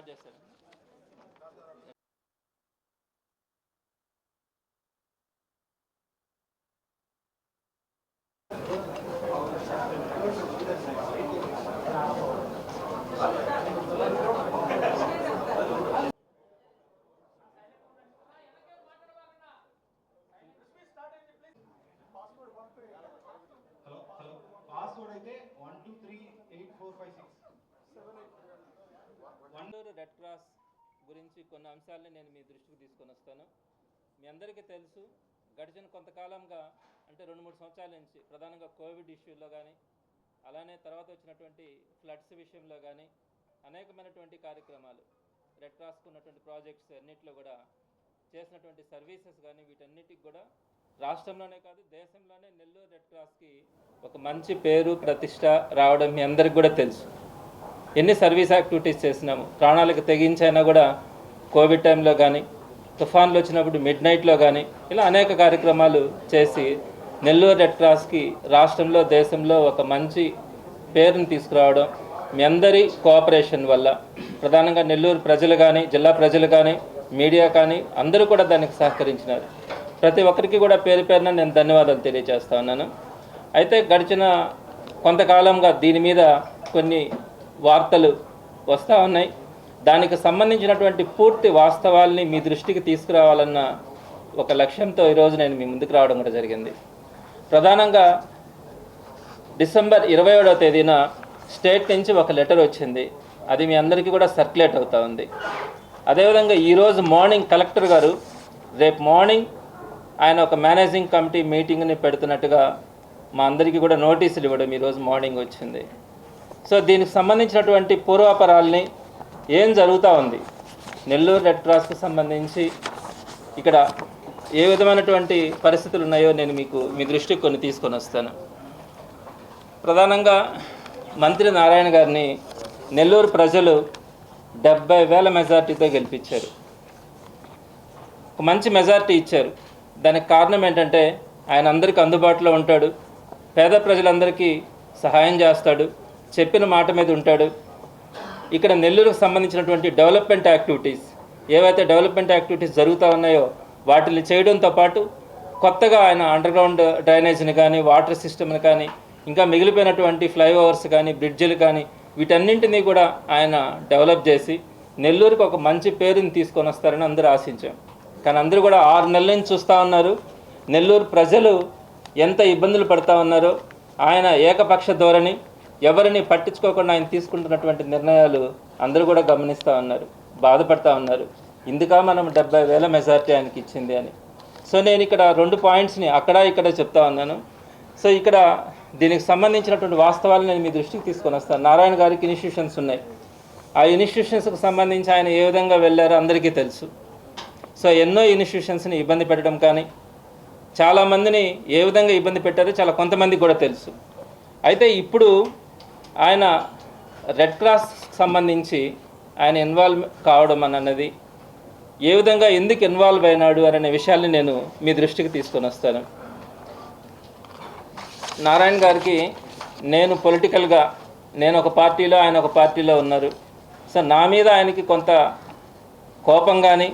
Start చేశారు hello hello password అయితే one two three eight four five six వండూరు red cross గురించి కొన్ని అంశాలను నేను మీ దృష్టికి తీసుకొని వస్తాను మీ అందరికీ తెలుసు గడిచిన కొంతకాలంగా అంటే రెండు మూడు సంవత్సరాల నుంచి ప్రధానంగా కోవిడ్ ఇష్యూలో కానీ అలానే తర్వాత వచ్చినటువంటి ఫ్లడ్స్ విషయంలో కానీ అనేకమైనటువంటి కార్యక్రమాలు రెడ్ క్రాస్కు ఉన్నటువంటి ప్రాజెక్ట్స్ అన్నింటిలో కూడా చేసినటువంటి సర్వీసెస్ కానీ వీటన్నిటికి కూడా రాష్ట్రంలోనే కాదు దేశంలోనే నెల్లూరు రెడ్ క్రాస్కి ఒక మంచి పేరు ప్రతిష్ట రావడం మీ అందరికి కూడా తెలుసు. ఎన్ని సర్వీస్ యాక్టివిటీస్ చేసినాము ప్రాణాలకు తెగించైనా కూడా కోవిడ్ టైంలో కానీ తుఫాన్లు వచ్చినప్పుడు మిడ్ నైట్లో కానీ ఇలా అనేక కార్యక్రమాలు చేసి నెల్లూరు రెడ్ క్రాస్కి రాష్ట్రంలో దేశంలో ఒక మంచి పేరుని తీసుకురావడం మీ అందరి కోఆపరేషన్ వల్ల. ప్రధానంగా నెల్లూరు ప్రజలు కానీ జిల్లా ప్రజలు కానీ మీడియా కానీ అందరూ కూడా దానికి సహకరించినారు. ప్రతి ఒక్కరికి కూడా పేరు పేరున నేను ధన్యవాదాలు తెలియజేస్తా ఉన్నాను. అయితే గడిచిన కొంతకాలంగా దీని మీద కొన్ని వార్తలు వస్తూ ఉన్నాయి. దానికి సంబంధించినటువంటి పూర్తి వాస్తవాల్ని మీ దృష్టికి తీసుకురావాలన్న ఒక లక్ష్యంతో ఈరోజు నేను మీ ముందుకు రావడం కూడా జరిగింది. ప్రధానంగా డిసెంబర్ ఇరవై ఏడవ తేదీన స్టేట్ నుంచి ఒక లెటర్ వచ్చింది. అది మీ అందరికీ కూడా సర్క్యులేట్ అవుతూ ఉంది. అదేవిధంగా ఈరోజు మార్నింగ్ కలెక్టర్ గారు రేపు మార్నింగ్ ఆయన ఒక మేనేజింగ్ కమిటీ మీటింగ్ని పెడుతున్నట్టుగా మా అందరికీ కూడా నోటీసులు ఇవ్వడం ఈరోజు మార్నింగ్ వచ్చింది. సో దీనికి సంబంధించినటువంటి పూర్వాపరాల్ని ఏం జరుగుతూ ఉంది? నెల్లూరు రెడ్ క్రాస్కు సంబంధించి ఇక్కడ ఏ విధమైనటువంటి పరిస్థితులు ఉన్నాయో నేను మీకు మీ దృష్టికి కొన్ని తీసుకొని వస్తాను. ప్రధానంగా మంత్రి నారాయణ గారిని నెల్లూరు ప్రజలు డెబ్బై వేల మెజార్టీతో గెలిపించారు. ఒక మంచి మెజార్టీ ఇచ్చారు. దానికి కారణం ఏంటంటే ఆయన అందరికీ అందుబాటులో ఉంటాడు పేద ప్రజలందరికీ సహాయం చేస్తాడు చెప్పిన మాట మీద ఉంటాడు ఇక్కడ నెల్లూరుకు సంబంధించినటువంటి డెవలప్మెంట్ యాక్టివిటీస్ ఏవైతే డెవలప్మెంట్ యాక్టివిటీస్ జరుగుతూ ఉన్నాయో వాటిని చేయడంతో పాటు కొత్తగా ఆయన అండర్గ్రౌండ్ డ్రైనేజ్ని కానీ వాటర్ సిస్టమ్ని కానీ ఇంకా మిగిలిపోయినటువంటి ఫ్లైఓవర్స్ కానీ బ్రిడ్జిలు కానీ వీటన్నింటినీ కూడా ఆయన డెవలప్ చేసి నెల్లూరుకు ఒక మంచి పేరుని తీసుకొని వస్తారని అందరూ ఆశించాం. కానీ అందరూ కూడా ఆరు నెలల నుంచి చూస్తూ ఉన్నారు. నెల్లూరు ప్రజలు ఎంత ఇబ్బందులు పడుతూ ఉన్నారో ఆయన ఏకపక్ష ధోరణి ఎవరిని పట్టించుకోకుండా ఆయన తీసుకుంటున్నటువంటి నిర్ణయాలు అందరూ కూడా గమనిస్తూ ఉన్నారు బాధపడతా ఉన్నారు. ఇందుక మనం డెబ్బై వేల మెజార్టీ ఆయనకి ఇచ్చింది అని. సో నేను ఇక్కడ రెండు పాయింట్స్ని అక్కడ ఇక్కడ చెప్తా ఉన్నాను. సో ఇక్కడ దీనికి సంబంధించినటువంటి వాస్తవాలు నేను మీ దృష్టికి తీసుకొని వస్తాను. నారాయణ గారికి ఇన్స్టిట్యూషన్స్ ఉన్నాయి. ఆ ఇన్స్టిట్యూషన్స్కి సంబంధించి ఆయన ఏ విధంగా వెళ్ళారో అందరికీ తెలుసు. సో ఎన్నో ఇన్స్టిట్యూషన్స్ని ఇబ్బంది పెట్టడం కానీ చాలామందిని ఏ విధంగా ఇబ్బంది పెట్టారో చాలా కొంతమందికి కూడా తెలుసు. అయితే ఇప్పుడు ఆయన రెడ్ క్రాస్ సంబంధించి ఆయన ఇన్వాల్వ్ కావడం అన్నది ఏ విధంగా ఎందుకు ఇన్వాల్వ్ అయినాడు అనే విషయాన్ని నేను మీ దృష్టికి తీసుకొని వస్తాను. నారాయణ గారికి నేను పొలిటికల్గా నేను ఒక పార్టీలో ఆయన ఒక పార్టీలో ఉన్నారు. సో నా మీద ఆయనకి కొంత కోపం కానీ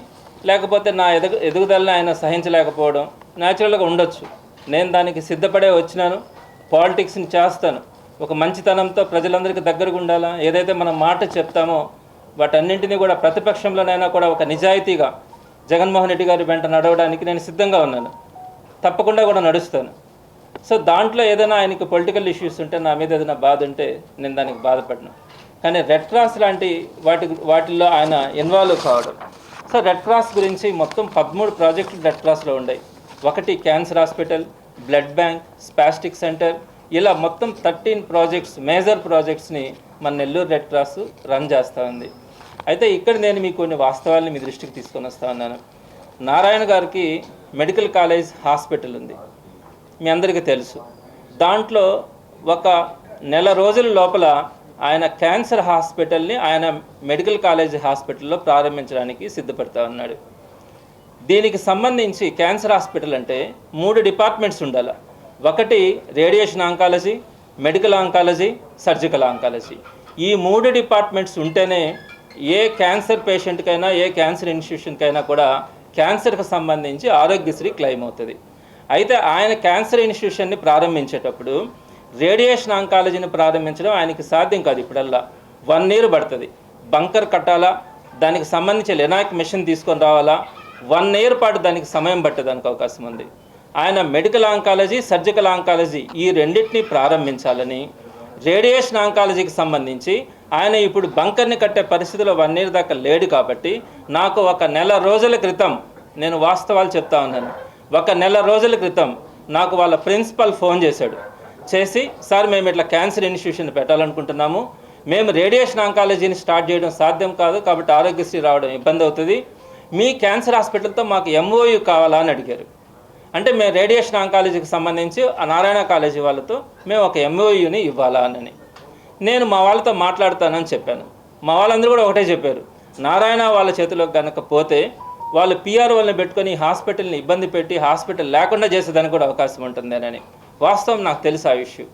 లేకపోతే నా ఎదుగు ఎదుగుదలని ఆయన సహించలేకపోవడం న్యాచురల్గా ఉండొచ్చు. నేను దానికి సిద్ధపడే వచ్చినాను పాలిటిక్స్ని చేస్తాను. ఒక మంచితనంతో ప్రజలందరికీ దగ్గరగా ఉండాలా? ఏదైతే మనం మాట చెప్తామో వాటన్నింటినీ కూడా ప్రతిపక్షంలోనైనా కూడా ఒక నిజాయితీగా జగన్మోహన్ రెడ్డి గారి వెంట నడవడానికి నేను సిద్ధంగా ఉన్నాను. తప్పకుండా కూడా నడుస్తాను. సో దాంట్లో ఏదైనా ఆయనకి పొలిటికల్ ఇష్యూస్ ఉంటే నా మీద ఏదైనా బాధ ఉంటే నేను దానికి బాధపడను. కానీ రెడ్ క్రాస్ లాంటి వాటి వాటిల్లో ఆయన ఇన్వాల్వ్ కావడం. సో రెడ్ క్రాస్ గురించి మొత్తం పదమూడు ప్రాజెక్టులు రెడ్ క్రాస్లో ఉన్నాయి. ఒకటి cancer hospital blood bank spastic centre ఇలా మొత్తం థర్టీన్ ప్రాజెక్ట్స్ మేజర్ ప్రాజెక్ట్స్ని మన నెల్లూరు రెడ్ క్రాస్ రన్ చేస్తూ ఉంది అయితే ఇక్కడ నేను మీకు కొన్ని వాస్తవాల్ని మీ దృష్టికి తీసుకొని వస్తా ఉన్నాను. నారాయణ గారికి మెడికల్ కాలేజ్ హాస్పిటల్ ఉంది. మీ అందరికీ తెలుసు. దాంట్లో ఒక నెల రోజుల లోపల ఆయన క్యాన్సర్ హాస్పిటల్ని ఆయన మెడికల్ కాలేజ్ హాస్పిటల్లో ప్రారంభించడానికి సిద్ధపడతా ఉన్నాడు. దీనికి సంబంధించి క్యాన్సర్ హాస్పిటల్ అంటే మూడు డిపార్ట్మెంట్స్ ఉండాలి. ఒకటి radiation oncology medical oncology surgical oncology. ఈ మూడు డిపార్ట్మెంట్స్ ఉంటేనే ఏ క్యాన్సర్ పేషెంట్కైనా ఏ క్యాన్సర్ ఇన్స్టిట్యూషన్కైనా కూడా క్యాన్సర్కి సంబంధించి ఆరోగ్యశ్రీ క్లెయిమ్ అవుతుంది. అయితే ఆయన క్యాన్సర్ ఇన్స్టిట్యూషన్ని ప్రారంభించేటప్పుడు రేడియేషన్ ఆంకాలజీని ప్రారంభించడం ఆయనకి సాధ్యం కాదు ఇప్పుడల్లా. వన్ ఇయర్ పడుతుంది. బంకర్ కట్టాలా? దానికి సంబంధించి లెనాక్ మిషన్ తీసుకొని రావాలా? వన్ ఇయర్ పాటు దానికి సమయం పట్టేదానికి అవకాశం ఉంది. ఆయన మెడికల్ ఆంకాలజీ సర్జికల్ ఆంకాలజీ ఈ రెండింటిని ప్రారంభించాలని రేడియేషన్ ఆంకాలజీకి సంబంధించి ఆయన ఇప్పుడు బంకర్ని కట్టే పరిస్థితిలో వన్ ఇయర్ దాకా లేడు కాబట్టి నాకు ఒక నెల రోజుల క్రితం నేను వాస్తవాలు చెప్తా ఉన్నాను. ఒక నెల రోజుల క్రితం నాకు వాళ్ళ ప్రిన్సిపల్ ఫోన్ చేశాడు. చేసి సార్ మేము ఇట్లా క్యాన్సర్ ఇన్స్టిట్యూషన్ పెట్టాలనుకుంటున్నాము. మేము రేడియేషన్ ఆంకాలజీని స్టార్ట్ చేయడం సాధ్యం కాదు కాబట్టి ఆరోగ్యశ్రీ రావడం ఇబ్బంది అవుతుంది. మీ క్యాన్సర్ హాస్పిటల్తో మాకు ఎంఓయూ కావాలా? అని అడిగారు. అంటే మేము రేడియేషన్ ఆంకాలజీకి సంబంధించి ఆ నారాయణ కాలేజీ వాళ్ళతో మేము ఒక ఎంఓయూని ఇవ్వాలా అని. నేను మా వాళ్ళతో మాట్లాడతానని చెప్పాను. మా వాళ్ళందరూ కూడా ఒకటే చెప్పారు. నారాయణ వాళ్ళ చేతిలోకి కనుక పోతే వాళ్ళు పిఆర్ వాళ్ళని పెట్టుకొని హాస్పిటల్ని ఇబ్బంది పెట్టి హాస్పిటల్ లేకుండా చేసేదానికి కూడా అవకాశం ఉంటుందేనని. వాస్తవం నాకు తెలుసు ఆ ఇష్యూ.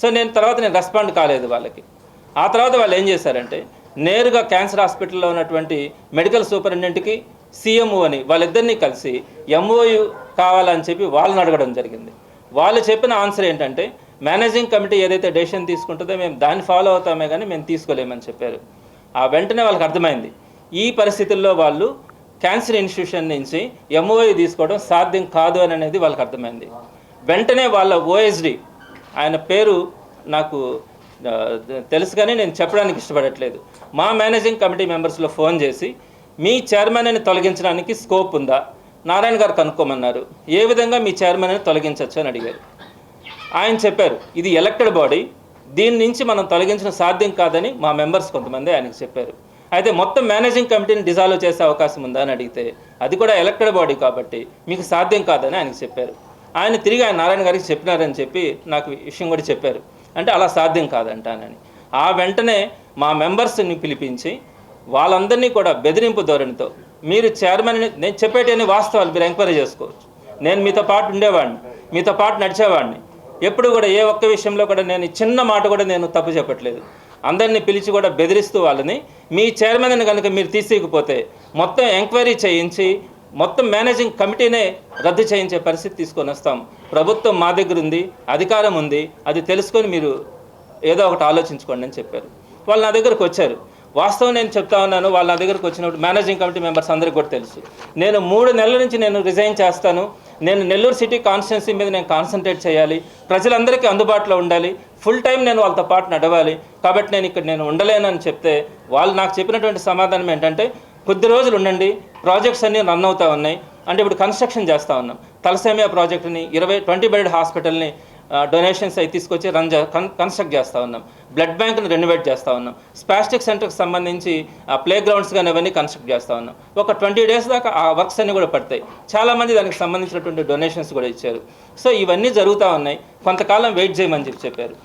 సో నేను తర్వాత నేను రెస్పాండ్ కాలేదు వాళ్ళకి. ఆ తర్వాత వాళ్ళు ఏం చేశారంటే నేరుగా క్యాన్సర్ హాస్పిటల్లో ఉన్నటువంటి మెడికల్ సూపరింటెండెంట్కి సీఎంఓ అని వాళ్ళిద్దరినీ కలిసి ఎంఓయు కావాలని చెప్పి వాళ్ళని అడగడం జరిగింది. వాళ్ళు చెప్పిన ఆన్సర్ ఏంటంటే మేనేజింగ్ కమిటీ ఏదైతే డెసిషన్ తీసుకుంటుందో మేము దాన్ని ఫాలో అవుతామే కానీ మేము తీసుకోలేమని చెప్పారు. ఆ వెంటనే వాళ్ళకి అర్థమైంది. ఈ పరిస్థితుల్లో వాళ్ళు క్యాన్సర్ ఇన్స్టిట్యూషన్ నుంచి ఎంఓఐ తీసుకోవడం సాధ్యం కాదు అని అనేది వాళ్ళకి అర్థమైంది. వెంటనే వాళ్ళ ఓఎస్డి ఆయన పేరు నాకు తెలుసు కానీ నేను చెప్పడానికి ఇష్టపడట్లేదు. మా మేనేజింగ్ కమిటీ మెంబర్స్లో ఫోన్ చేసి మీ చైర్మన్ అని తొలగించడానికి స్కోప్ ఉందా? నారాయణ గారు కనుక్కోమన్నారు. ఏ విధంగా మీ చైర్మన్ని తొలగించవచ్చు అని అడిగారు. ఆయన చెప్పారు ఇది ఎలక్టెడ్ బాడీ దీని నుంచి మనం తొలగించడం సాధ్యం కాదని మా మెంబర్స్ కొంతమంది ఆయనకు చెప్పారు. అయితే మొత్తం మేనేజింగ్ కమిటీని డిజాల్వ్ చేసే అవకాశం ఉందా అని అడిగితే అది కూడా ఎలక్టెడ్ బాడీ కాబట్టి మీకు సాధ్యం కాదని ఆయనకు చెప్పారు. ఆయన తిరిగి ఆయన నారాయణ గారికి చెప్పినారని చెప్పి నాకు విషయం కూడా చెప్పారు. అంటే అలా సాధ్యం కాదంటానని. ఆ వెంటనే మా మెంబర్స్ని పిలిపించి వాళ్ళందరినీ కూడా బెదిరింపు ధోరణితో మీరు చైర్మన్ నేను చెప్పేటివన్నీ వాస్తవాలు మీరు ఎంక్వైరీ చేసుకోవచ్చు. నేను మీతో పాటు ఉండేవాడిని మీతో పాటు నడిచేవాడిని. ఎప్పుడు కూడా ఏ ఒక్క విషయంలో కూడా నేను చిన్న మాట కూడా నేను తప్పు చెప్పట్లేదు. అందరినీ పిలిచి కూడా బెదిరిస్తూ వాళ్ళని మీ చైర్మన్ని కనుక మీరు తీసేయకపోతే మొత్తం ఎంక్వైరీ చేయించి మొత్తం మేనేజింగ్ కమిటీనే రద్దు చేయించే పరిస్థితి తీసుకొని వస్తాం. ప్రభుత్వం మా దగ్గర ఉంది అధికారం ఉంది అది తెలుసుకొని మీరు ఏదో ఒకటి ఆలోచించుకోండి అని చెప్పారు. వాళ్ళు నా దగ్గరకు వచ్చారు. వాస్తవం నేను చెప్తా ఉన్నాను వాళ్ళ దగ్గరకు వచ్చినప్పుడు మేనేజింగ్ కమిటీ మెంబర్స్ అందరికీ కూడా తెలుసు. నేను మూడు నెలల నుంచి నేను రిజైన్ చేస్తాను. నేను నెల్లూరు సిటీ కాన్స్టిట్యున్సీ మీద నేను కాన్సన్ట్రేట్ చేయాలి. ప్రజలందరికీ అందుబాటులో ఉండాలి. ఫుల్ టైం నేను వాళ్ళతో పాటు నడవాలి. కాబట్టి నేను ఇక్కడ నేను ఉండలేనని చెప్తే వాళ్ళు నాకు చెప్పినటువంటి సమాధానం ఏంటంటే కొద్ది రోజులు ఉండండి. ప్రాజెక్ట్స్ అన్నీ రన్ అవుతూ ఉన్నాయి. అంటే ఇప్పుడు కన్స్ట్రక్షన్ చేస్తూ ఉన్నాం. తలసేమియా ప్రాజెక్టుని ఇరవై ట్వంటీ బెడ్ హాస్పిటల్ని డొనేషన్స్ అవి తీసుకొచ్చి రన్ కన్ కన్స్ట్రక్ట్ చేస్తూ ఉన్నాం. బ్లడ్ బ్యాంక్ని రెనోవేట్ చేస్తూ ఉన్నాం. స్పాస్టిక్ సెంటర్కి సంబంధించి ప్లే గ్రౌండ్స్ కానీ అవన్నీ కన్స్ట్రక్ట్ చేస్తూ ఉన్నాం. ఒక ట్వంటీ డేస్ దాకా ఆ వర్క్స్ అన్నీ కూడా పడతాయి. చాలామంది దానికి సంబంధించినటువంటి డొనేషన్స్ కూడా ఇచ్చారు. సో ఇవన్నీ జరుగుతూ ఉన్నాయి. కొంతకాలం వెయిట్ చేయమని చెప్పి చెప్పారు.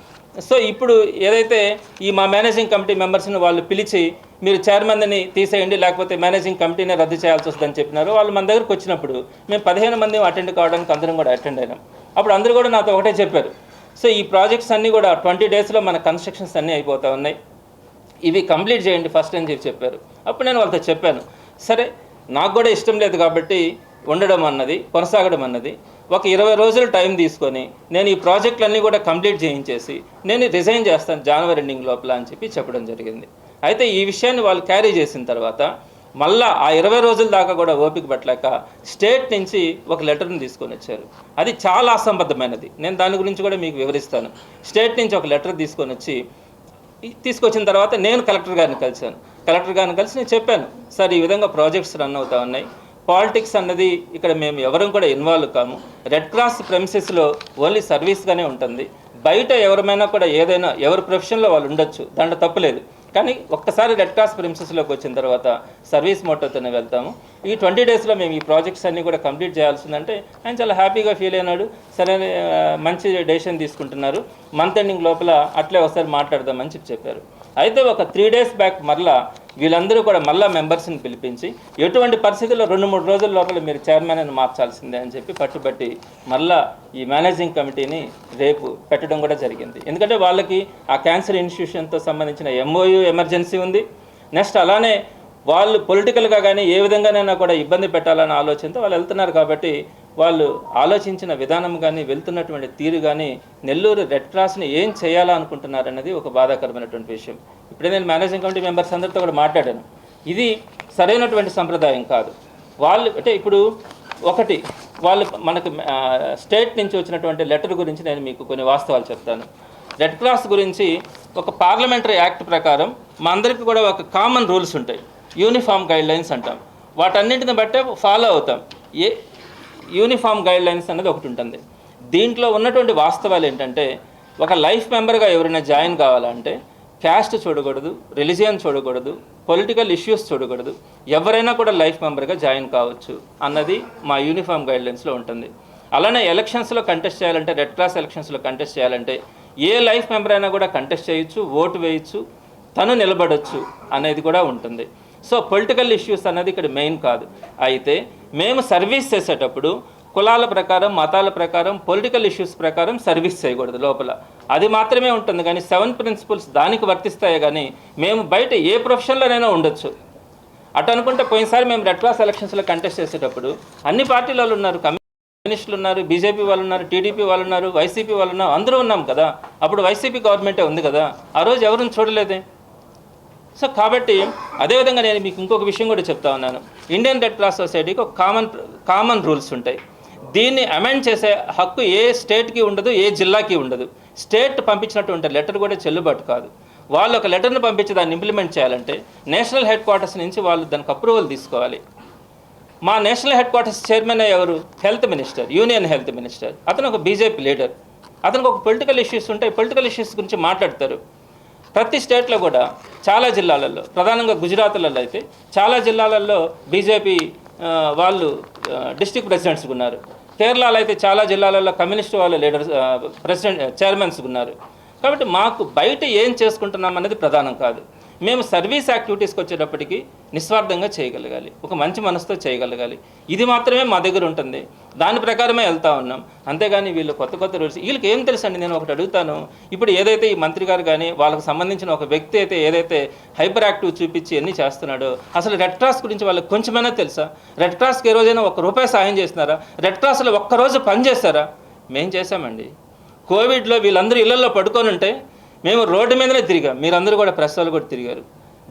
సో ఇప్పుడు ఏదైతే ఈ మా మేనేజింగ్ కమిటీ మెంబర్స్ని వాళ్ళు పిలిచి మీరు చైర్మన్ని తీసేయండి లేకపోతే మేనేజింగ్ కమిటీనే రద్దు చేయాల్సి వస్తుందని చెప్పినారు వాళ్ళు మన దగ్గరకు వచ్చినప్పుడు మేము పదిహేను మంది అటెండ్ కావడానికి అందరం కూడా అటెండ్ అయినాం. అప్పుడు అందరూ కూడా నాతో ఒకటే చెప్పారు. సో ఈ ప్రాజెక్ట్స్ అన్నీ కూడా ట్వంటీ డేస్లో మన కన్స్ట్రక్షన్స్ అన్నీ అయిపోతూ ఉన్నాయి. ఇవి కంప్లీట్ చేయండి ఫస్ట్ అని చెప్పి చెప్పారు. అప్పుడు నేను వాళ్ళతో చెప్పాను. సరే నాకు కూడా ఇష్టం లేదు కాబట్టి ఉండడం అన్నది కొనసాగడం అన్నది ఒక ఇరవై రోజులు టైం తీసుకొని నేను ఈ ప్రాజెక్టులన్నీ కూడా కంప్లీట్ చేయించేసి నేను రిజైన్ చేస్తాను జనవరి ఎండింగ్ లోపల అని చెప్పి చెప్పడం జరిగింది. అయితే ఈ విషయాన్ని వాళ్ళు క్యారీ చేసిన తర్వాత మళ్ళా ఆ ఇరవై రోజుల దాకా కూడా ఓపిక పట్టలేక స్టేట్ నుంచి ఒక లెటర్ని తీసుకొని వచ్చారు. అది చాలా అసంబద్ధమైనది. నేను దాని గురించి కూడా మీకు వివరిస్తాను. స్టేట్ నుంచి ఒక లెటర్ తీసుకొని వచ్చి తీసుకొచ్చిన తర్వాత నేను కలెక్టర్ గారిని కలిశాను. కలెక్టర్ గారిని కలిసి నేను చెప్పాను సార్ ఈ విధంగా ప్రాజెక్ట్స్ రన్ అవుతా ఉన్నాయి. పాలిటిక్స్ అన్నది ఇక్కడ మేము ఎవరం కూడా ఇన్వాల్వ్ కాము. రెడ్ క్రాస్ ప్రెమిసెస్లో ఓన్లీ సర్వీస్గానే ఉంటుంది. బయట ఎవరమైనా కూడా ఏదైనా ఎవరి ప్రొఫెషన్లో వాళ్ళు ఉండొచ్చు. దాంట్లో తప్పులేదు కానీ ఒక్కసారి రెడ్ క్రాస్ ప్రిన్సెస్లోకి వచ్చిన తర్వాత సర్వీస్ మోటోతోనే వెళ్తాము. ఈ ట్వంటీ డేస్లో మేము ఈ ప్రాజెక్ట్స్ అన్నీ కూడా కంప్లీట్ చేయాల్సిందంటే ఆయన చాలా హ్యాపీగా ఫీల్ అయినాడు. సరే మంచి డెసిషన్ తీసుకుంటున్నారు. మంత్ ఎండింగ్ లోపల అట్లే ఒకసారి మాట్లాడదామని చెప్పి చెప్పారు. అయితే ఒక త్రీ డేస్ బ్యాక్ మరలా వీళ్ళందరూ కూడా మళ్ళా మెంబర్స్ని పిలిపించి ఎటువంటి పరిస్థితుల్లో రెండు మూడు రోజుల లోపల మీరు చైర్మన్ అని మార్చాల్సిందే అని చెప్పి పట్టుబట్టి మళ్ళా ఈ మేనేజింగ్ కమిటీని రేపు పెట్టడం కూడా జరిగింది. ఎందుకంటే వాళ్ళకి ఆ క్యాన్సర్ ఇన్స్టిట్యూషన్తో సంబంధించిన ఎంఓయు ఎమర్జెన్సీ ఉంది. నెక్స్ట్ అలానే వాళ్ళు పొలిటికల్గా కానీ ఏ విధంగానైనా కూడా ఇబ్బంది పెట్టాలనే ఆలోచనతో వాళ్ళు వెళ్తున్నారు కాబట్టి వాళ్ళు ఆలోచించిన విధానం కానీ వెళ్తున్నటువంటి తీరు కానీ నెల్లూరు రెడ్ క్రాస్ని ఏం చేయాలనుకుంటున్నారు అన్నది ఒక బాధాకరమైనటువంటి విషయం. ఇప్పుడే నేను మేనేజింగ్ కమిటీ మెంబర్స్ అందరితో కూడా మాట్లాడాను. ఇది సరైనటువంటి సంప్రదాయం కాదు. వాళ్ళు అంటే ఇప్పుడు ఒకటి వాళ్ళు మనకు స్టేట్ నుంచి వచ్చినటువంటి లెటర్ గురించి నేను మీకు కొన్ని వాస్తవాలు చెప్తాను. రెడ్ క్రాస్ గురించి ఒక పార్లమెంటరీ యాక్ట్ ప్రకారం మా అందరికీ కూడా ఒక కామన్ రూల్స్ ఉంటాయి. యూనిఫామ్ గైడ్ లైన్స్ అంటాం. వాటన్నింటిని బట్టే ఫాలో అవుతాం. ఏ యూనిఫామ్ గైడ్ లైన్స్ అనేది ఒకటి ఉంటుంది. దీంట్లో ఉన్నటువంటి వాస్తవాలు ఏంటంటే ఒక లైఫ్ మెంబర్గా ఎవరైనా జాయిన్ కావాలంటే క్యాస్ట్ చూడకూడదు రిలీజియన్ చూడకూడదు పొలిటికల్ ఇష్యూస్ చూడకూడదు ఎవరైనా కూడా లైఫ్ మెంబర్గా జాయిన్ కావచ్చు అన్నది మా యూనిఫామ్ గైడ్లైన్స్లో ఉంటుంది. అలానే ఎలక్షన్స్లో కంటెస్ట్ చేయాలంటే రెడ్ క్రాస్ ఎలక్షన్స్లో కంటెస్ట్ చేయాలంటే ఏ లైఫ్ మెంబర్ అయినా కూడా కంటెస్ట్ చేయొచ్చు ఓటు వేయచ్చు తను నిలబడొచ్చు అనేది కూడా ఉంటుంది. సో పొలిటికల్ ఇష్యూస్ అనేది ఇక్కడ మెయిన్ కాదు. అయితే మేము సర్వీస్ చేసేటప్పుడు కులాల ప్రకారం మతాల ప్రకారం పొలిటికల్ ఇష్యూస్ ప్రకారం సర్వీస్ చేయకూడదు లోపల. అది మాత్రమే ఉంటుంది. కానీ సెవెన్ ప్రిన్సిపల్స్ దానికి వర్తిస్తాయి కానీ మేము బయట ఏ ప్రొఫెషన్లోనైనా ఉండొచ్చు. అటు అనుకుంటే పోయినసారి మేము రెడ్ క్లాస్ ఎలక్షన్స్లో కంటెస్ట్ చేసేటప్పుడు అన్ని పార్టీల వాళ్ళు ఉన్నారు కమ్యూనిస్టులు ఉన్నారు బీజేపీ వాళ్ళు ఉన్నారు టీడీపీ వాళ్ళు ఉన్నారు వైసీపీ వాళ్ళు ఉన్నారు అందరూ ఉన్నాం కదా. అప్పుడు వైసీపీ గవర్నమెంటే ఉంది కదా. ఆ రోజు ఎవరిని చూడలేదే? సో కాబట్టి అదేవిధంగా నేను మీకు ఇంకొక విషయం కూడా చెప్తా ఉన్నాను. ఇండియన్ రెడ్ క్రాస్ సొసైటీకి ఒక కామన్ కామన్ రూల్స్ ఉంటాయి. దీన్ని అమెండ్ చేసే హక్కు ఏ స్టేట్కి ఉండదు ఏ జిల్లాకి ఉండదు. స్టేట్ పంపించినటువంటి లెటర్ కూడా చెల్లుబాటు కాదు. వాళ్ళు ఒక లెటర్ను పంపించి దాన్ని ఇంప్లిమెంట్ చేయాలంటే నేషనల్ హెడ్ క్వార్టర్స్ నుంచి వాళ్ళు దానికి అప్రూవల్ తీసుకోవాలి. మా నేషనల్ హెడ్ క్వార్టర్స్ చైర్మన్ ఎవరు? Health minister union health minister అతను ఒక బీజేపీ లీడర్ అతనికి ఒక పొలిటికల్ ఇష్యూస్ ఉంటాయి. పొలిటికల్ ఇష్యూస్ గురించి మాట్లాడతారు. ప్రతి స్టేట్లో కూడా చాలా జిల్లాలలో ప్రధానంగా గుజరాత్లలో అయితే చాలా జిల్లాలలో బీజేపీ వాళ్ళు డిస్టిక్ ప్రెసిడెంట్స్ ఉన్నారు. కేరళలో అయితే చాలా జిల్లాలలో కమ్యూనిస్ట్ వాళ్ళ లీడర్స్ ప్రెసిడెంట్ చైర్మన్స్ ఉన్నారు. కాబట్టి మాకు బయట ఏం చేసుకుంటున్నాం అనేది ప్రధానం కాదు. మేము సర్వీస్ యాక్టివిటీస్కి వచ్చేటప్పటికి నిస్వార్థంగా చేయగలగాలి. ఒక మంచి మనసుతో చేయగలగాలి. ఇది మాత్రమే మా దగ్గర ఉంటుంది. దాని ప్రకారమే వెళ్తా ఉన్నాం. అంతేగాని వీళ్ళు కొత్త కొత్త రూల్స్. వీళ్ళకి ఏం తెలుసు అండి నేను ఒకటి అడుగుతాను. ఇప్పుడు ఏదైతే ఈ మంత్రి గారు కానీ వాళ్ళకి సంబంధించిన ఒక వ్యక్తి అయితే ఏదైతే హైపర్ యాక్టివ్ చూపించి ఎన్ని చేస్తున్నాడో అసలు రెడ్ క్రాస్ గురించి వాళ్ళకి కొంచెమైనా తెలుసా? రెడ్ క్రాస్కి ఏ రోజైనా ఒక రూపాయి సాయం చేస్తున్నారా? రెడ్ క్రాస్లో ఒక్కరోజు పని చేస్తారా? మేం చేశామండి. కోవిడ్లో వీళ్ళందరూ ఇళ్ళలో పడుకొని ఉంటే మేము రోడ్డు మీదనే తిరిగాం. మీరందరూ కూడా ప్రెస్ వాళ్ళు కూడా తిరిగారు.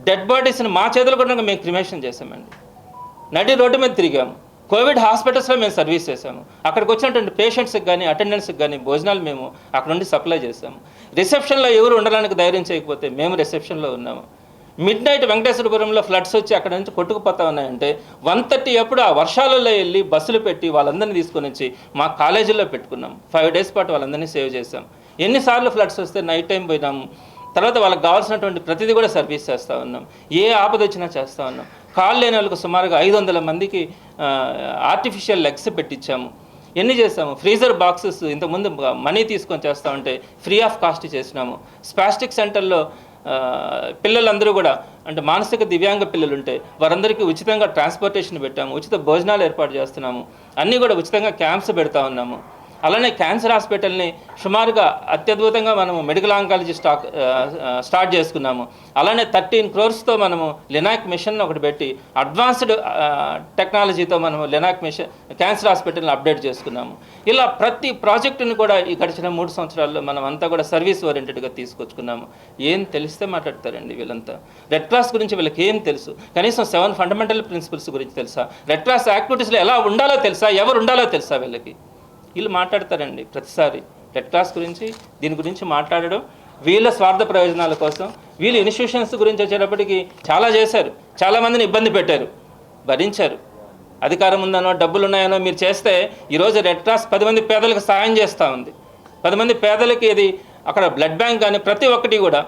డెడ్ బాడీస్ని మా చేతులు కూడా మేము క్రిమేషన్ చేసామండి నడి రోడ్డు మీద తిరిగాము కోవిడ్ హాస్పిటల్స్లో మేము సర్వీస్ చేసాము అక్కడికి వచ్చినటువంటి పేషెంట్స్కి కానీ అటెండెన్స్కి కానీ భోజనాలు మేము అక్కడ నుండి సప్లై చేసాము రిసెప్షన్లో ఎవరు ఉండడానికి ధైర్యం చేయకపోతే మేము రిసెప్షన్లో ఉన్నాము. మిడ్ నైట్ వెంకటేశ్వరపురంలో ఫ్లడ్స్ వచ్చి అక్కడ నుంచి కొట్టుకుపోతా ఉన్నాయంటే వన్ థర్టీ అప్పుడు ఆ వర్షాలలో వెళ్ళి బస్సులు పెట్టి వాళ్ళందరినీ తీసుకొని వచ్చి మా కాలేజీలో పెట్టుకున్నాం. ఫైవ్ డేస్ పాటు వాళ్ళందరినీ సేవ్ చేసాం ఎన్నిసార్లు ఫ్లడ్స్ వస్తే నైట్ టైం పోయినాము తర్వాత వాళ్ళకి కావాల్సినటువంటి ప్రతిదీ కూడా సర్వీస్ చేస్తూ ఉన్నాం. ఏ ఆపద వచ్చినా చేస్తూ ఉన్నాం. కాళ్ళు లేని వాళ్ళకు సుమారుగా ఐదు వందల మందికి ఆర్టిఫిషియల్ లెగ్స్ పెట్టించాము. ఎన్ని చేస్తాము ఫ్రీజర్ బాక్సెస్ ఇంతకుముందు మనీ తీసుకొని చేస్తా ఉంటే ఫ్రీ ఆఫ్ కాస్ట్ చేసినాము. స్పాస్టిక్ సెంటర్లో పిల్లలందరూ కూడా అంటే మానసిక దివ్యాంగ పిల్లలు ఉంటే వారందరికీ ఉచితంగా ట్రాన్స్పోర్టేషన్ పెట్టాము. ఉచిత భోజనాలు ఏర్పాటు చేస్తున్నాము. అన్నీ కూడా ఉచితంగా క్యాంప్స్ పెడతా ఉన్నాము. అలానే క్యాన్సర్ హాస్పిటల్ని సుమారుగా అత్యద్భుతంగా మనము మెడికల్ ఆంకాలజీ స్టాక్ స్టార్ట్ చేసుకున్నాము. అలానే థర్టీన్ క్రోర్స్తో మనము లినాక్ మిషన్ ఒకటి పెట్టి అడ్వాన్స్డ్ టెక్నాలజీతో మనము లినాక్ మిషన్ క్యాన్సర్ హాస్పిటల్ని అప్డేట్ చేసుకున్నాము. ఇలా ప్రతి ప్రాజెక్టుని కూడా ఈ గడిచిన మూడు సంవత్సరాల్లో మనం అంతా కూడా సర్వీస్ ఓరియంటెడ్గా తీసుకొచ్చుకున్నాము. ఏం తెలిస్తే మాట్లాడతారండి వీళ్ళంతా. రెడ్ క్రాస్ గురించి వీళ్ళకి ఏం తెలుసు? కనీసం సెవెన్ ఫండమెంటల్ ప్రిన్సిపల్స్ గురించి తెలుసా? రెడ్ క్రాస్ యాక్టివిటీస్లో ఎలా ఉండాలో తెలుసా? ఎవరు ఉండాలో తెలుసా వీళ్ళకి? వీళ్ళు మాట్లాడతారండి ప్రతిసారి. రెడ్ క్రాస్ గురించి దీని గురించి మాట్లాడడం వీళ్ళ స్వార్థ ప్రయోజనాల కోసం వీళ్ళు ఇన్స్టిట్యూషన్స్ గురించి వచ్చేటప్పటికి చాలా చేశారు. చాలామందిని ఇబ్బంది పెట్టారు. భరించారు. అధికారం ఉందనో డబ్బులు ఉన్నాయనో మీరు చేస్తే ఈరోజు రెడ్ క్రాస్ పది మంది పేదలకు సాయం చేస్తూ ఉంది. పది మంది పేదలకి ఇది అక్కడ బ్లడ్ బ్యాంక్ కానీ ప్రతి ఒక్కటి కూడా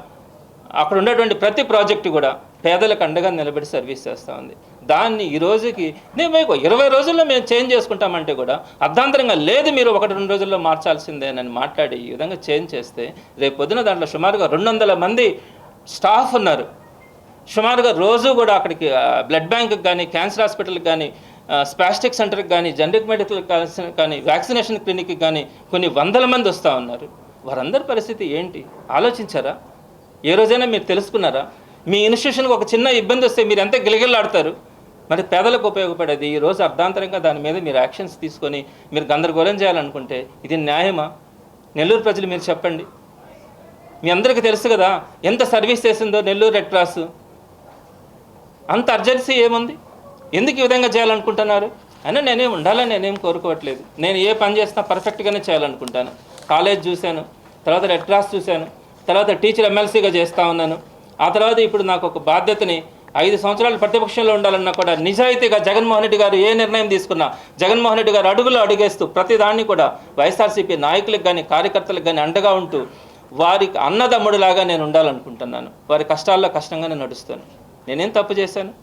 అక్కడ ఉన్నటువంటి ప్రతి ప్రాజెక్టు కూడా పేదలకు అండగా నిలబడి సర్వీస్ చేస్తూ ఉంది. దాన్ని ఈ రోజుకి నేను మీకు ఇరవై రోజుల్లో మేము చేంజ్ చేసుకుంటామంటే కూడా అర్ధాంతరంగా లేదు మీరు ఒకటి రెండు రోజుల్లో మార్చాల్సిందేనని మాట్లాడి ఈ విధంగా చేంజ్ చేస్తే రేపు పొద్దున దాంట్లో సుమారుగా రెండు వందల మంది స్టాఫ్ ఉన్నారు. సుమారుగా రోజు కూడా అక్కడికి బ్లడ్ బ్యాంక్కి కానీ క్యాన్సర్ హాస్పిటల్కి కానీ స్పాస్టిక్ సెంటర్కి కానీ జనరిక్ మెడికల్ కానీ వ్యాక్సినేషన్ క్లినిక్కి కానీ కొన్ని వందల మంది వస్తూ ఉన్నారు. వారందరి పరిస్థితి ఏంటి? ఆలోచించారా? ఏ రోజైనా మీరు తెలుసుకున్నారా? మీ ఇన్స్టిట్యూషన్కి ఒక చిన్న ఇబ్బంది వస్తే మీరు ఎంత గిలగిల్లాడతారు? మరి పేదలకు ఉపయోగపడేది ఈ రోజు అర్ధాంతరంగా దాని మీద మీరు యాక్షన్స్ తీసుకొని మీరు గందరగోళం చేయాలనుకుంటే ఇది న్యాయమా? నెల్లూరు ప్రజలు మీరు చెప్పండి. మీ అందరికీ తెలుసు కదా ఎంత సర్వీస్ చేసిందో నెల్లూరు రెడ్ క్రాస్. అంత అర్జెన్సీ ఏముంది? ఎందుకు ఈ విధంగా చేయాలనుకుంటున్నారు? అయినా నేనేం ఉండాలని నేనేం కోరుకోవట్లేదు. నేను ఏ పని చేసినా పర్ఫెక్ట్గానే చేయాలనుకుంటాను. కాలేజ్ చూశాను తర్వాత రెడ్ క్రాస్ చూశాను తర్వాత టీచర్ ఎమ్మెల్సీగా చేస్తూ ఉన్నాను. ఆ తర్వాత ఇప్పుడు నాకు ఒక బాధ్యతని ఐదు సంవత్సరాలు ప్రతిపక్షంలో ఉండాలన్నా కూడా నిజాయితీగా జగన్మోహన్ రెడ్డి గారు ఏ నిర్ణయం తీసుకున్నా జగన్మోహన్ రెడ్డి గారు అడుగులు అడుగేస్తూ ప్రతిదాన్ని కూడా వైఎస్ఆర్సీపీ నాయకులకు కానీ కార్యకర్తలకు కానీ అండగా ఉంటూ వారికి అన్నదమ్ముడిలాగా నేను ఉండాలనుకుంటున్నాను. వారి కష్టాల్లో కష్టంగానే నడుస్తాను. నేనేం తప్పు చేశాను?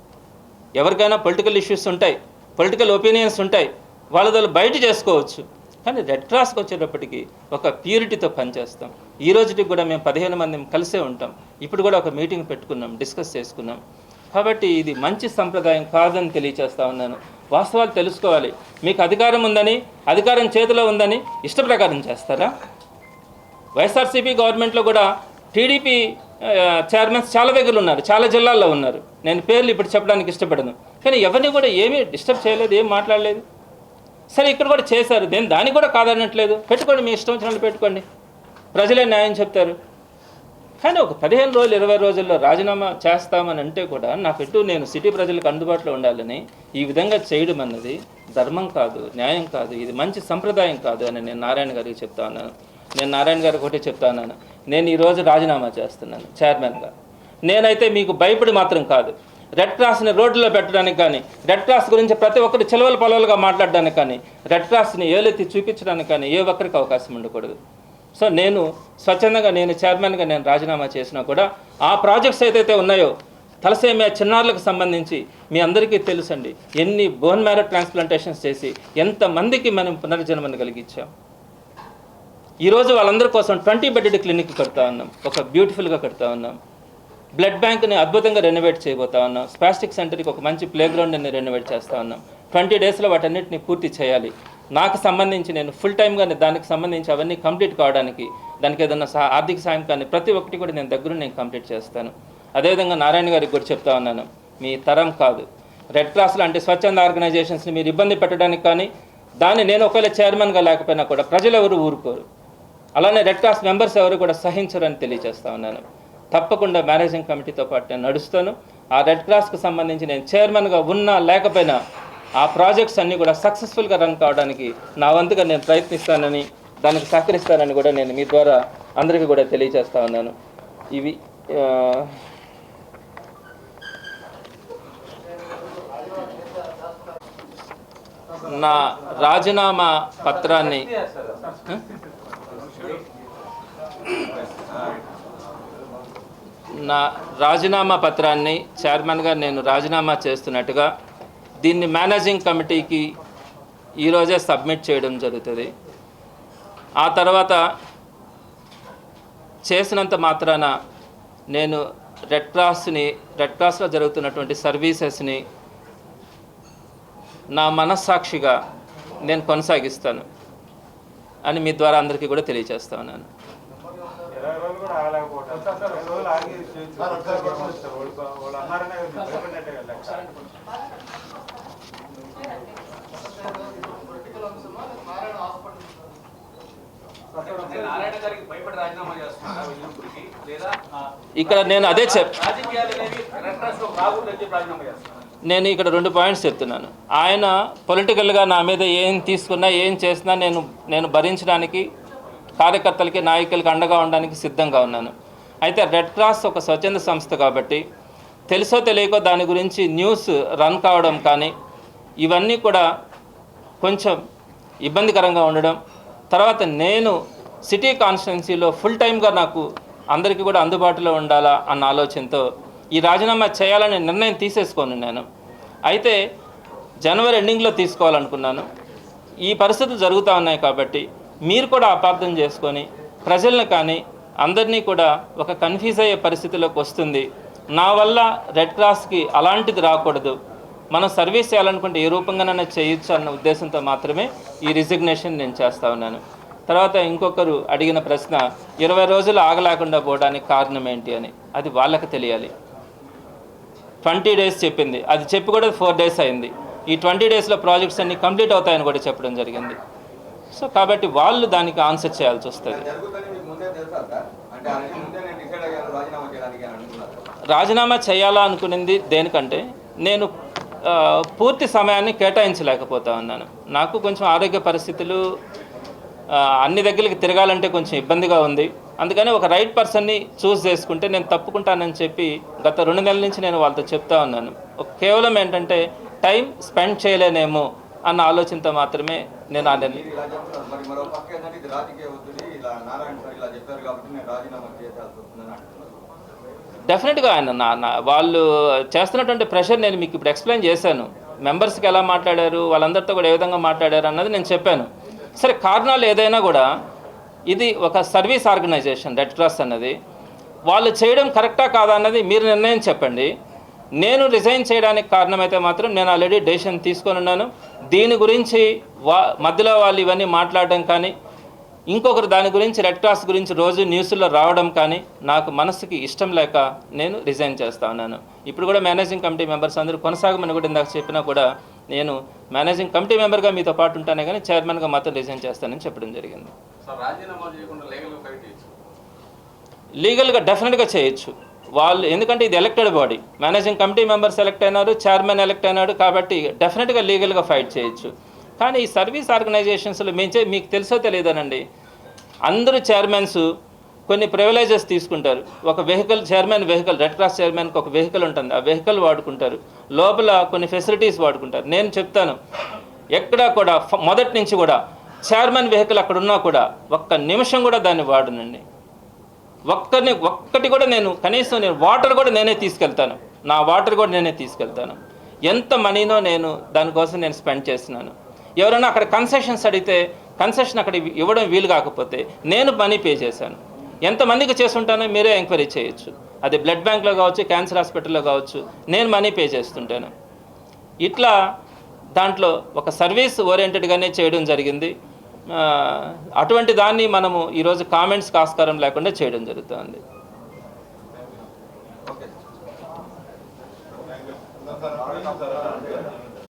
ఎవరికైనా పొలిటికల్ ఇష్యూస్ ఉంటాయి పొలిటికల్ ఒపీనియన్స్ ఉంటాయి వాళ్ళ బయట చేసుకోవచ్చు. కానీ రెడ్ క్రాస్కి వచ్చేటప్పటికి ఒక ప్యూరిటీతో పనిచేస్తాం. ఈ రోజుకి కూడా మేము పదిహేను మంది కలిసే ఉంటాం. ఇప్పుడు కూడా ఒక మీటింగ్ పెట్టుకున్నాం డిస్కస్ చేసుకున్నాం. కాబట్టి ఇది మంచి సంప్రదాయం కాదని తెలియచేస్తా ఉన్నాను. వాస్తవాలు తెలుసుకోవాలి. మీకు అధికారం ఉందని అధికారం చేతిలో ఉందని ఇష్ట ప్రకారం చేస్తారా? వైఎస్ఆర్సీపీ గవర్నమెంట్లో కూడా టీడీపీ చైర్మన్స్ చాలా దగ్గర ఉన్నారు చాలా జిల్లాల్లో ఉన్నారు. నేను పేర్లు ఇప్పుడు చెప్పడానికి ఇష్టపడను. కానీ ఎవరిని కూడా ఏమీ డిస్టర్బ్ చేయలేదు ఏం మాట్లాడలేదు. సరే ఇక్కడ కూడా చేశారు. నేను దానికి కూడా కాదనట్లేదు. పెట్టుకోండి మీ ఇష్టం వచ్చినట్లు పెట్టుకోండి. ప్రజలే న్యాయం చెప్తారు. కానీ ఒక పదిహేను రోజులు ఇరవై రోజుల్లో రాజీనామా చేస్తామని అంటే కూడా నాకు నేను సిటీ ప్రజలకు అందుబాటులో ఉండాలని ఈ విధంగా చేయడం అన్నది ధర్మం కాదు న్యాయం కాదు ఇది మంచి సంప్రదాయం కాదు అని నేను నారాయణ గారికి చెప్తా ఉన్నాను. నేను నారాయణ గారికి ఒకటి చెప్తా ఉన్నాను. నేను ఈరోజు రాజీనామా చేస్తున్నాను చైర్మన్గా. నేనైతే మీకు భయపడి మాత్రం కాదు. రెడ్ క్రాస్ని రోడ్లో పెట్టడానికి కానీ రెడ్ క్రాస్ గురించి ప్రతి ఒక్కరు చిలవల పొలవలుగా మాట్లాడడానికి కానీ రెడ్ క్రాస్ని ఏలెత్తి చూపించడానికి కానీ ఏ ఒక్కరికి అవకాశం ఉండకూడదు. సో నేను స్వచ్ఛందంగా నేను చైర్మన్గా నేను రాజీనామా చేసినా కూడా ఆ ప్రాజెక్ట్స్ ఏదైతే ఉన్నాయో తలసేమియా చిన్నారులకు సంబంధించి మీ అందరికీ తెలుసండి. ఎన్ని బోన్ మ్యారో ట్రాన్స్ప్లాంటేషన్స్ చేసి ఎంతమందికి మనం పునర్జన్మను కలిగించాం. ఈరోజు వాళ్ళందరి కోసం ట్వంటీ బెడెడ్ క్లినిక్ కడతా ఉన్నాం. ఒక బ్యూటిఫుల్గా కడతా ఉన్నాం. బ్లడ్ బ్యాంక్ని అద్భుతంగా రెనోవేట్ చేయబోతా ఉన్నాం. స్పాస్టిక్ సెంటర్కి ఒక మంచి ప్లేగ్రౌండ్ని రెనోవేట్ చేస్తా ఉన్నాం. ట్వంటీ డేస్లో వాటన్నిటిని పూర్తి చేయాలి. నాకు సంబంధించి నేను ఫుల్ టైమ్గా దానికి సంబంధించి అవన్నీ కంప్లీట్ కావడానికి దానికి ఏదైనా సహా ఆర్థిక సాయం కానీ ప్రతి ఒక్కటి కూడా నేను దగ్గర నేను కంప్లీట్ చేస్తాను. అదేవిధంగా నారాయణ గారికి కూడా చెప్తా ఉన్నాను. మీ తరం కాదు. రెడ్ క్రాస్ లాంటి స్వచ్ఛంద ఆర్గనైజేషన్స్ని మీరు ఇబ్బంది పెట్టడానికి కానీ దాన్ని నేను ఒకవేళ చైర్మన్గా లేకపోయినా కూడా ప్రజలు ఎవరు ఊరుకోరు. అలానే రెడ్ క్రాస్ మెంబర్స్ ఎవరు కూడా సహించరని తెలియజేస్తా ఉన్నాను. తప్పకుండా మేనేజింగ్ కమిటీతో పాటు నేను నడుస్తాను. ఆ రెడ్ క్రాస్కి సంబంధించి నేను చైర్మన్గా ఉన్నా లేకపోయినా ఆ ప్రాజెక్ట్స్ అన్నీ కూడా సక్సెస్ఫుల్గా రన్ కావడానికి నా వంతుగా నేను ప్రయత్నిస్తానని దానికి సహకరిస్తానని కూడా నేను మీ ద్వారా అందరికీ కూడా తెలియజేస్తా ఉన్నాను. ఇవి నా రాజీనామా పత్రాన్ని నా రాజీనామా పత్రాన్ని చైర్మన్గా నేను రాజీనామా చేస్తున్నట్టుగా దీన్ని మేనేజింగ్ కమిటీకి ఈరోజే సబ్మిట్ చేయడం జరుగుతుంది. ఆ తర్వాత చేసినంత మాత్రాన నేను రెడ్ క్రాస్ని రెడ్ క్రాస్లో జరుగుతున్నటువంటి సర్వీసెస్ని నా మనస్సాక్షిగా నేను కొనసాగిస్తాను అని మీ ద్వారా అందరికీ కూడా తెలియజేస్తా ఉన్నాను ఇరవై రోజులు కూడా ఆగలేకపోవటం ఇరవై రోజులు ఆగి చేయొచ్చు. వాళ్ళు వాళ్ళు అన్నారనే కదా మీరు భయపడినట్టే కదా లెక్క. నేను నారాయణ గారికి భయపడి రాజీనామా చేస్తున్నా విజయనగరంకి లేదా ఆ, ఇక్కడ నేను అదే చెప్ నేను ఇక్కడ రెండు పాయింట్స్ చెప్తున్నాను. ఆయన పొలిటికల్గా నా మీద ఏం తీసుకున్నా ఏం చేసినా నేను నేను భరించడానికి కార్యకర్తలకి నాయకులకి అండగా ఉండడానికి సిద్ధంగా ఉన్నాను. అయితే రెడ్ క్రాస్ ఒక స్వచ్ఛంద సంస్థ కాబట్టి తెలుసో తెలియకో దాని గురించి న్యూస్ రన్ కావడం కానీ ఇవన్నీ కూడా కొంచెం ఇబ్బందికరంగా ఉండడం తర్వాత నేను సిటీ కాన్స్టిట్యున్సీలో ఫుల్ టైమ్గా నాకు అందరికీ కూడా అందుబాటులో ఉండాలా అన్న ఆలోచనతో ఈ రాజీనామా చేయాలనే నిర్ణయం తీసేసుకోను నేను అయితే జనవరి ఎండింగ్లో తీసుకోవాలనుకున్నాను. ఈ పరిస్థితులు జరుగుతూ ఉన్నాయి కాబట్టి మీరు కూడా అపార్థం చేసుకొని ప్రజలను కానీ అందరినీ కూడా ఒక కన్ఫ్యూజ్ అయ్యే పరిస్థితిలోకి వస్తుంది. నా వల్ల రెడ్ క్రాస్కి అలాంటిది రాకూడదు. మనం సర్వీస్ చేయాలనుకుంటే ఏ రూపంగానైనా చేయొచ్చు అన్న ఉద్దేశంతో మాత్రమే ఈ రిజిగ్నేషన్ నేను చేస్తా ఉన్నాను. తర్వాత ఇంకొకరు అడిగిన ప్రశ్న ఇరవై రోజులు ఆగలేకుండా పోవడానికి కారణం ఏంటి? అని. అది వాళ్ళకి తెలియాలి. ట్వంటీ డేస్ చెప్పింది. అది చెప్పి కూడా ఫోర్ డేస్ అయింది. ఈ ట్వంటీ డేస్లో ప్రాజెక్ట్స్ అన్ని కంప్లీట్ అవుతాయని కూడా చెప్పడం జరిగింది. సో కాబట్టి వాళ్ళు దానికి ఆన్సర్ చేయాల్సి వస్తుంది. రాజీనామా చేయాలా అనుకునింది దేనికంటే నేను పూర్తి సమయాన్ని కేటాయించలేకపోతా ఉన్నాను. నాకు కొంచెం ఆరోగ్య పరిస్థితులు అన్ని దగ్గరికి తిరగాలంటే కొంచెం ఇబ్బందిగా ఉంది. అందుకని ఒక రైట్ పర్సన్ని చూస్ చేసుకుంటే నేను తప్పుకుంటానని చెప్పి గత రెండు నెలల నుంచి నేను వాళ్ళతో చెప్తా ఉన్నాను. కేవలం ఏంటంటే టైం స్పెండ్ చేయలేనేమో అన్న ఆలోచనతో మాత్రమే నేను ఆ డెఫినెట్గా ఆయన నా నా వాళ్ళు చేస్తున్నటువంటి ప్రెషర్ నేను మీకు ఇప్పుడు ఎక్స్ప్లెయిన్ చేశాను. మెంబర్స్కి ఎలా మాట్లాడారు వాళ్ళందరితో కూడా ఏ విధంగా మాట్లాడారు అన్నది నేను చెప్పాను. సరే కారణాలు ఏదైనా కూడా ఇది ఒక సర్వీస్ ఆర్గనైజేషన్ రెడ్ క్రాస్ అన్నది. వాళ్ళు చేయడం కరెక్టా కాదా అన్నది మీరు నిర్ణయం చెప్పండి. నేను రిజైన్ చేయడానికి కారణమైతే మాత్రం నేను ఆల్రెడీ డెసిషన్ తీసుకొని ఉన్నాను. దీని గురించి వా మధ్యలో వాళ్ళు ఇవన్నీ మాట్లాడడం కానీ ఇంకొకరు దాని గురించి రెడ్ క్రాస్ గురించి రోజు న్యూస్లో రావడం కానీ నాకు మనసుకి ఇష్టం లేక నేను రిజైన్ చేస్తా ఉన్నాను. ఇప్పుడు కూడా మేనేజింగ్ కమిటీ మెంబర్స్ అందరూ కొనసాగమని కూడా ఇందాక చెప్పినా కూడా నేను మేనేజింగ్ కమిటీ మెంబర్గా మీతో పాటు ఉంటానే కానీ చైర్మన్గా మాత్రం రిజైన్ చేస్తానని చెప్పడం జరిగింది. లీగల్గా డెఫినెట్గా చేయొచ్చు. వాళ్ళు ఎందుకంటే ఇది elected body. Managing committee member select అయినారు చైర్మన్ ఎలక్ట్ అయినాడు కాబట్టి డెఫినెట్గా లీగల్గా ఫైట్ చేయొచ్చు. కానీ ఈ సర్వీస్ ఆర్గనైజేషన్స్లో మేము చే- మీకు తెలుసో తెలియదనండి. అందరూ చైర్మన్స్ కొన్ని ప్రివిలేజెస్ తీసుకుంటారు. ఒక vehicle chairman vehicle red cross చైర్మన్కి ఒక వెహికల్ ఉంటుంది. ఆ వెహికల్ వాడుకుంటారు. లోపల కొన్ని ఫెసిలిటీస్ వాడుకుంటారు. నేను చెప్తాను. ఎక్కడా కూడా మొదటి నుంచి కూడా చైర్మన్ వెహికల్ అక్కడ ఉన్నా కూడా ఒక్క నిమిషం కూడా దాన్ని వాడనండి. ఒక్కరిని ఒక్కటి కూడా నేను కనీసం నేను వాటర్ కూడా నేనే తీసుకెళ్తాను. నా వాటర్ కూడా నేనే తీసుకెళ్తాను. ఎంత మనీనో నేను దానికోసం నేను స్పెండ్ చేస్తున్నాను. ఎవరైనా అక్కడ కన్సెషన్స్ అడిగితే కన్సెషన్ అక్కడ ఇవ్వడం వీలు కాకపోతే నేను మనీ పే చేశాను. ఎంతమందికి చేసుంటానో మీరే ఎంక్వైరీ చేయొచ్చు. అది బ్లడ్ బ్యాంక్లో కావచ్చు క్యాన్సర్ హాస్పిటల్లో కావచ్చు నేను మనీ పే చేస్తుంటాను. ఇట్లా దాంట్లో ఒక సర్వీస్ ఓరియంటెడ్గానే చేయడం జరిగింది. అటువంటి దాన్ని మనము ఈరోజు కామెంట్స్కి ఆస్కారం లేకుండా చేయడం జరుగుతుంది. ఓకే.